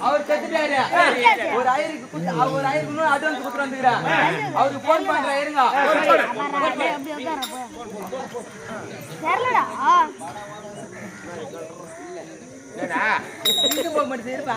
அவர் செத்துட்டாரு. ஒரு ஐயருக்கு ஒரு ஐயருக்கு இன்னும் அட்வான்ஸ் குத்து வந்துக்கிறேன் அவருக்கு போன் பண்ற இருங்க. போக இருப்பா.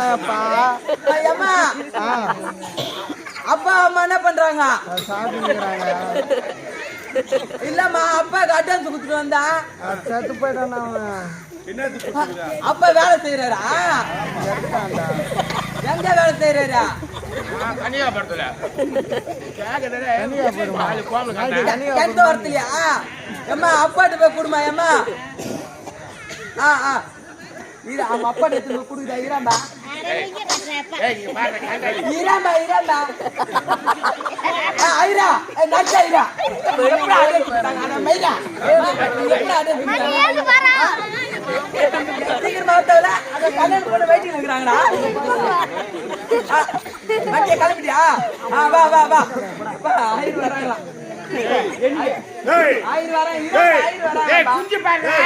அம்மா ஆ. அப்பா அம்மா என்ன பண்றாங்க? சாப்பிட்டுக்கிறாங்க. இல்லம்மா அப்பாக்கு அட்வான்ஸ் கொடுத்துட்டு வந்தா. செத்து போயிட்டான் அவன். அப்பா வேலை செய்யறாரா எங்க வேலை செய்யறாரா. எந்த வரத்துலயா? ஏம்மா அப்பாட்ட போய் கொடுமா ஏம்மா ஆ ஆ. இரு அவன் அப்பாட்ட எடுத்து போய் கொடுக்குதா? இராம்பா இராம்பா இராம்பா ஆ ஐரா. நச்ச ஐரா. எப்படி அடே கொடுத்தாங்க அட மைரா எப்படி அடே கொடுத்தாங்க ஆ? சீக்கிரமா வரத்தவல அத கல்யாணம் பண்ண வெயிட்டிங் இருக்கிறாங்கடா. வண்டிய கிளம்பிட்டியா ஆ வா வா வா. வா ஐயர் வராங்களா ஐயர் வரேன் ஐயர் டேய், வரேன் குஞ்சு பாருடா.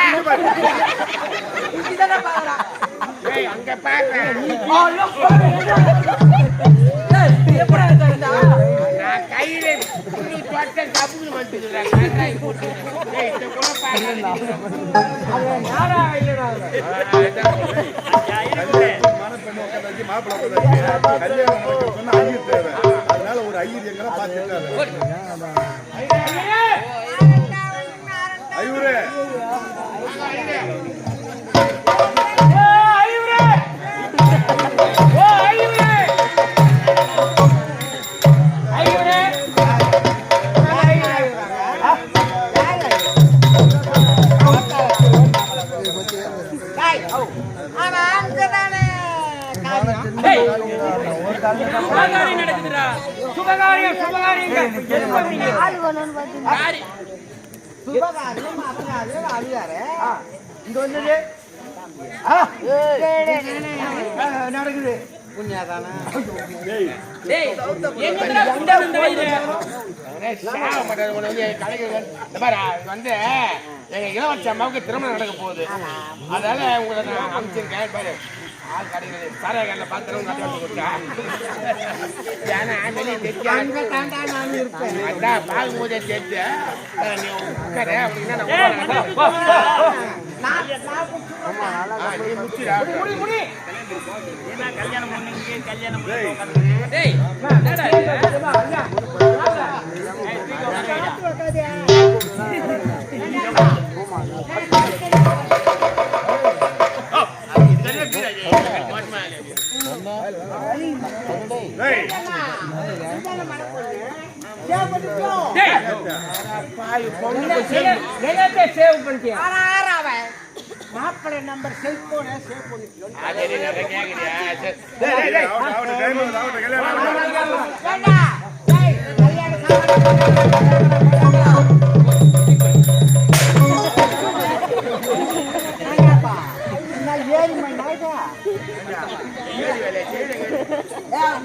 இங்கதானே பாக்குறா. டேய், அங்க நான் கையில தொட்ட சுபகாரியம் நடக்குதுடா. சுபகாரியம், சுபகாரியம். இங்க நடக்குது புண்ணியாதானா வந்து எங்க இளவரசி அம்மாவுக்கு திருமணம் நடக்க போகுது அதனால உங்களை நான் பாரு ஆள் கிடைக்கிறது சாராய கடையில் பார்த்துறவங்க கட்ட வச்சு ஏன்னா வெளியே தெரியாது தெரிஞ்சு நீ உட்காரு அப்படின்னா என்னத்தை சேவ் பண்ணிட்டியா? மாப்பிள்ளை நம்பர் செல்போனை சேவ் பண்ணிட்டியா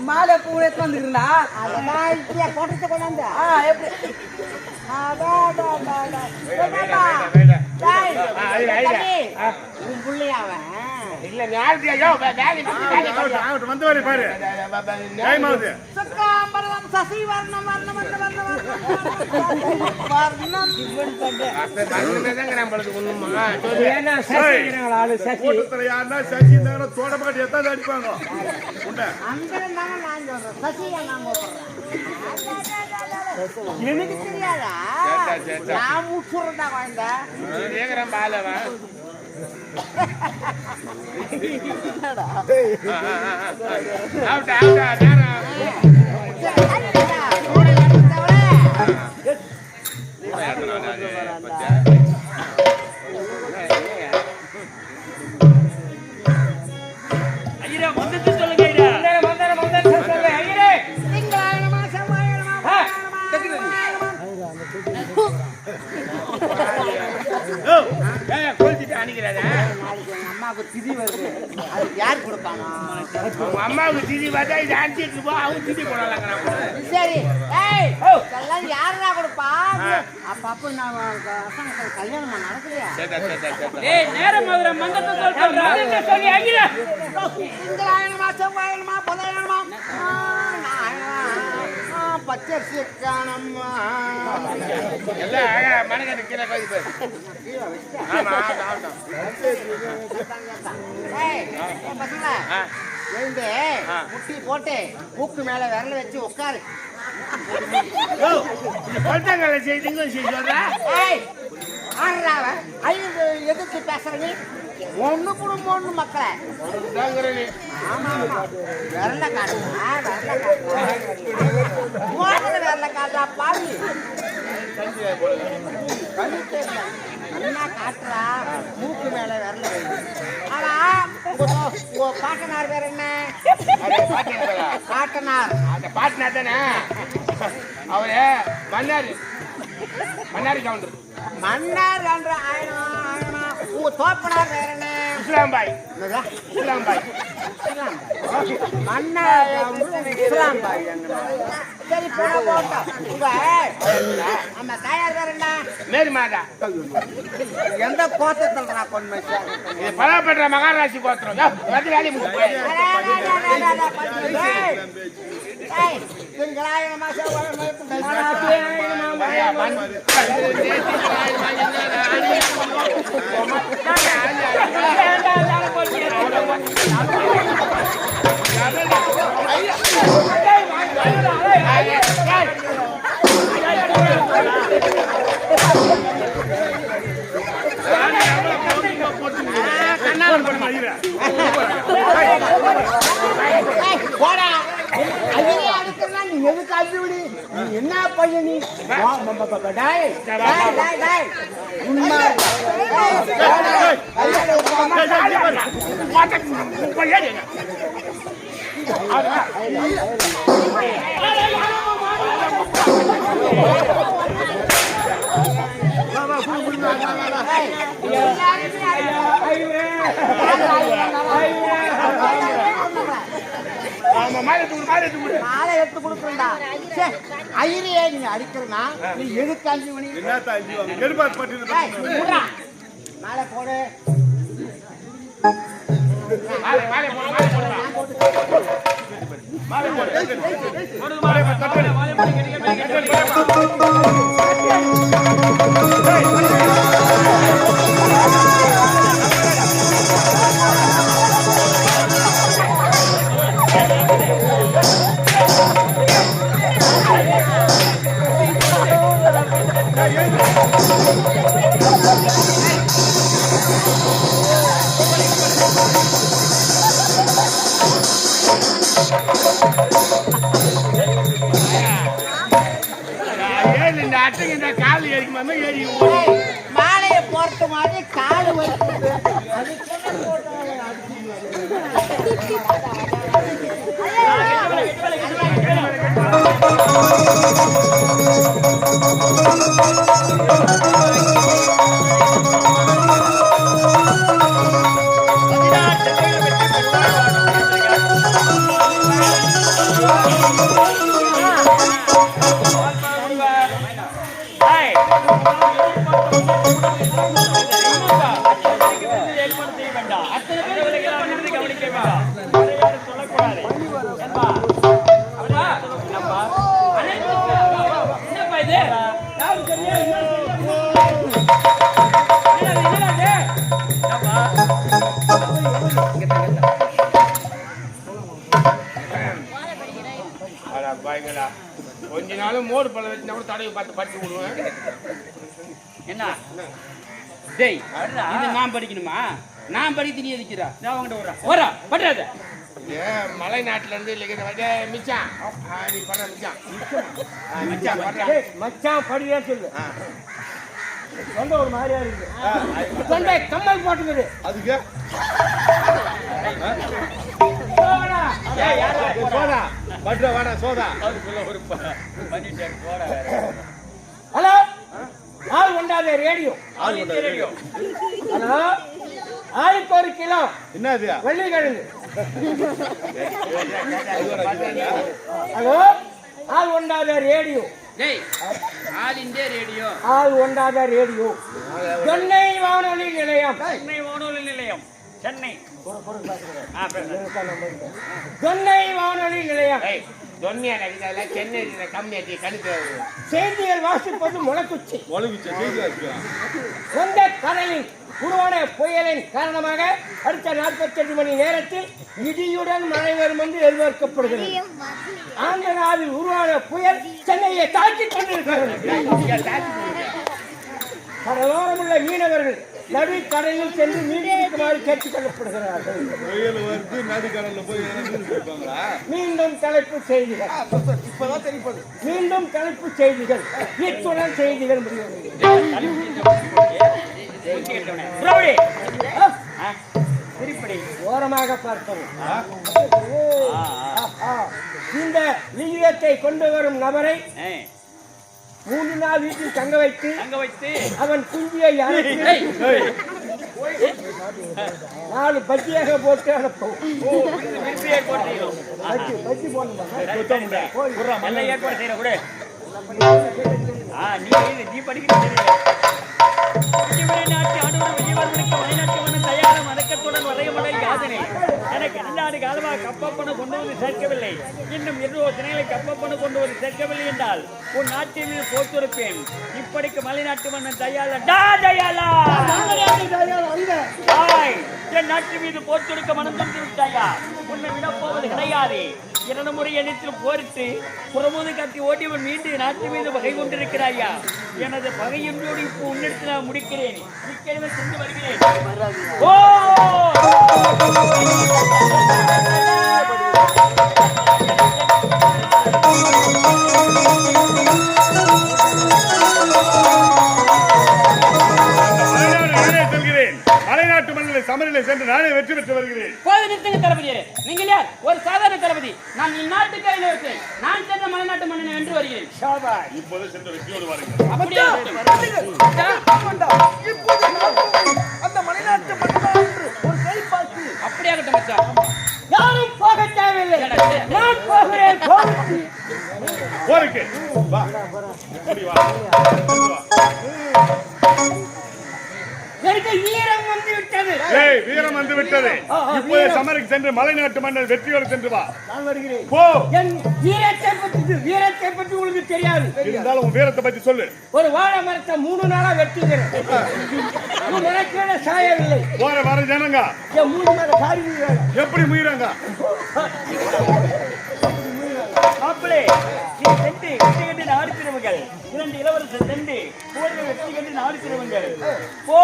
மாலை பூ எடுத்து வந்துருந்தா அதெல்லாம் இப்படியா போட்டத்தை கொண்டாந்து எப்படி உன் பிள்ளையா அவன் இல்ல நாளைக்கு ஐயோ வேலை வந்து வரை பாரு டைம் ஆகுது சுக்காம்பரம் சசி வர்ணம் வர்ணம் வர்ணம் வர்ணம் வர்ணம் வர்ணம் அப்ப மறந்துட்டே தாங்க நம்மளுக்கு ஒண்ணுமா? சொல்லு. கூட்டத்துல யாருன்னா சசி இருந்தாங்கன்னா தோட்டப்பாட்டி எத்தான் அடிப்பாங்க உண்டை. அங்க இருந்தாங்க நான் சொல்றேன் சசியா நான் சொல்றேன் எனக்கு தெரியாதா. நான் முச்சுறதா குழந்தை நீ கேக்குறேன் ஐயா வந்து திதி வருது. அதுக்கு யார் கொடுப்பானா? உங்க அம்மாவுக்கு திதி பார்த்தா இது அடிச்சிட்டு போ அவங்க திதி போடலாங்கிறாங்க சரி. ஏய் இதெல்லாம் யாருடா கொடுப்பா? அப்ப அப்ப நான் கல்யாணம் நடக்கலையா? ஏய் நேரம் மதுரை மங்கத்தை சொல்றேன். சொல்லி அகில திங்களாயனமா செவ்வாயனமா புதயனமா பச்சரிசி காணம்மா எல்லாம் கீழே கோதி. எழுந்து ஆ. முட்டி போட்டு மூக்கு மேல விரல வச்சு உட்காரு யோ, இந்த கொல்தங்கலை செய்து இங்கிலீஷ் செய்து சொல்றா ஏய் ஆடுறா அவன். ஐயோ எதிர்த்து பேசுற நீ ஒண்ணு குடும்பம் ஒண்ணு மக்களை. விரல காட்டுறா விரல காட்டுறா பாவி. நல்லா காட்டுறா. மூக்கு மேல விரல ஆனா உங்க பாட்டனார் பேர் என்ன? பாட்டனார். அந்த பாட்டினா தானே? அவரு மன்னாரி. மன்னாரி கவுண்டர். மன்னார் ஆயனா ஆயனா உங்க தோப்பனார் பேர் என்ன இஸ்லாம் பாய்? இஸ்லாம் பாய். மன்னார் இஸ்லாம் பாய் சரி போட போட்டோம் உங்க நம்ம தாயார் பேர் என்ன மேரி மாதா எந்த கோத்தத்தில் நான் கொண்டு இது மகாராசி கோத்திரம் யோ, வந்து வேலையை முடிச்சு போய். ஐயா, மண்- போடா ஐயே அதுக்குன்னா நீ எதுக்கு அள்ளி விடு நீ என்ன பையன் நீ மாலை மாலை. மாலை எடுத்து கொடுக்குறா ஐயரே நீ அடிக்கிறனா? நீ எதுக்கு அஞ்சு மணி? அஞ்சுவாங்க கெடுபாட்டு பட்டு டேய், விட்றா. மாலை போடு. மாலை, மாலை போடு, மாலை போடுமா. மாலை போடு. தடவை பார்த்து படிச்சு விடுவேன் என்ன? டேய் இது நான் படிக்கணுமா? நான் படிக்க நீ எதுக்குறா நான் உங்ககிட்ட வரேன் வரா பண்றாத மலை நாட்டுல இருந்து இல்லைங்க மிச்சான். நீ பண்ற மிச்சான். மிச்சான் மச்சான் படியா சொல்லு. சொந்த ஒரு மாதிரியா இருக்கு. சொந்த கம்மல் போட்டுக்குது. அதுக்கு? சோதா பட்ற வாடா சோதா ஹலோ? ஆள் கொண்டாத ரேடியோ. ஹலோ? ஆளுக்கு ஒரு கிலோ. என்ன அது வெள்ளிக்கிழங்கு. ஹலோ? ஆள் ஒன்றாத ரேடியோ. டேய் ஆல் இந்தியா ரேடியோ. ஆள் ஒன்றாத ரேடியோ. சென்னை வானொலி நிலையம். சென்னை வானொலி நிலையம். சென்னை. சென்னை வானொலி நிலையம். தொன்னியா நடிக்கிறதுல சென்னை கம்மியாட்டி கணித்து செய்திகள் வாசிப்பது முளக்குச்சி சொந்த கடலில் உருவான புயலின் காரணமாக அடுத்த 48 மணி நேரத்தில் இடியுடன் மழை வரும் என்று எதிர்பார்க்கப்படுகிறது. ஆந்திராவில் உருவான புயல் சென்னையை தாக்கிக் கொண்டிருக்கிறது. கடலோரம் உள்ள மீனவர்கள் நடு கடலில் சென்று மீன் பிடிக்குமாறு கேட்டுக் கொள்ளப்படுகிறார்கள். புயல் நடுக்கடல்ல போய் இருப்பாங்களா மீண்டும் தலைப்பு செய்திகள். இப்பதான் தெரிப்பது மீண்டும் தலைப்பு செய்திகள். இத்துடன் செய்திகள் முடிவடைகிறது. திருப்படி ஓரமாக பார்க்கவும். இந்த லிங்கியத்தை கொண்டு வரும் நபரை மூன்று நாள் வீட்டில் தங்க வைத்து அங்க வைத்து அவன் குஞ்சியை நாலு பஜ்ஜியாக போட்டு போட்டீங்க பஜ்ஜி பஜ்ஜி போடணும்? ஏற்பாடு செய்யற கூட. ஆ நீ நாட்டு வரையமலை எனக்கு இரண்டாண்டு காலமாக கப்பப்பணு கொண்டு வந்து சேர்க்கவில்லை. இன்னும் இருபது தினங்களை கப்பப்பணு கொண்டு வந்து சேர்க்கவில்லை என்றால் உன் நாட்டில் மீது இப்படிக்கு மலைநாட்டு மன்னன் தயால டா தயாலா என் நாட்டு மீது போர் மனம் தந்து விட்டாயா உன்னை விடப்போவது கிடையாது. இரண்டு முறை எண்ணத்தில் போரிட்டு புறமுது காட்டி ஓட்டியவன் மீண்டும் நாட்டு மீது பகை கொண்டிருக்கிறாயா? எனது பகையின் ஜோடி இப்போ உன்னிடத்தில் நான் முடிக்கிறேன். சென்று வருகிறேன். ஓ! மலைநாட்டு மண்ணில் சமநிலை சென்று நானே வெற்றி பெற்று வருகிறேன். போது நிறுத்துங்க தளபதியாரே நீங்கள் யார்? ஒரு சாதாரண தளபதி நான் இந்நாட்டுக்கு இளவரசன் நான் சென்ற மலைநாட்டு மன்னனை வென்று வருகிறேன். இப்போது சென்று வெற்றியோடு அப்படியே அந்த மலைநாட்டு மன்னன் என்று ஒரு கை பார்த்து அப்படியாகட்டும் மச்சான் யாரும் போக தேவையில்லை. நான் போகிறேன். போகிறேன். போருக்கு எனக்கு ஈரம் வந்து விட்டது ஏய் வீரம் வந்து விட்டது இப்போது வீரம். சமருக்கு சென்று மலைநாட்டு மன்னர் வெற்றியோடு சென்று வா. நான் வருகிறேன். போ. என் வீரத்தை பற்றி வீரத்தை பற்றி உங்களுக்கு தெரியாது. இருந்தாலும் உன் வீரத்தை பத்தி சொல்லு. ஒரு வாழை மரத்தை மூணு நாளா வெட்டுகிறேன். இது எனக்கு சாயவில்லை. போற வர ஜனங்க. என் மூணு நாள் சாரி எப்படி முயறாங்க? மாப்பிளே நீ வெற்றி இரண்டு இளவரசர் சென்று போரில் வெற்றி கண்டு நாடு திருவுங்கள் போ!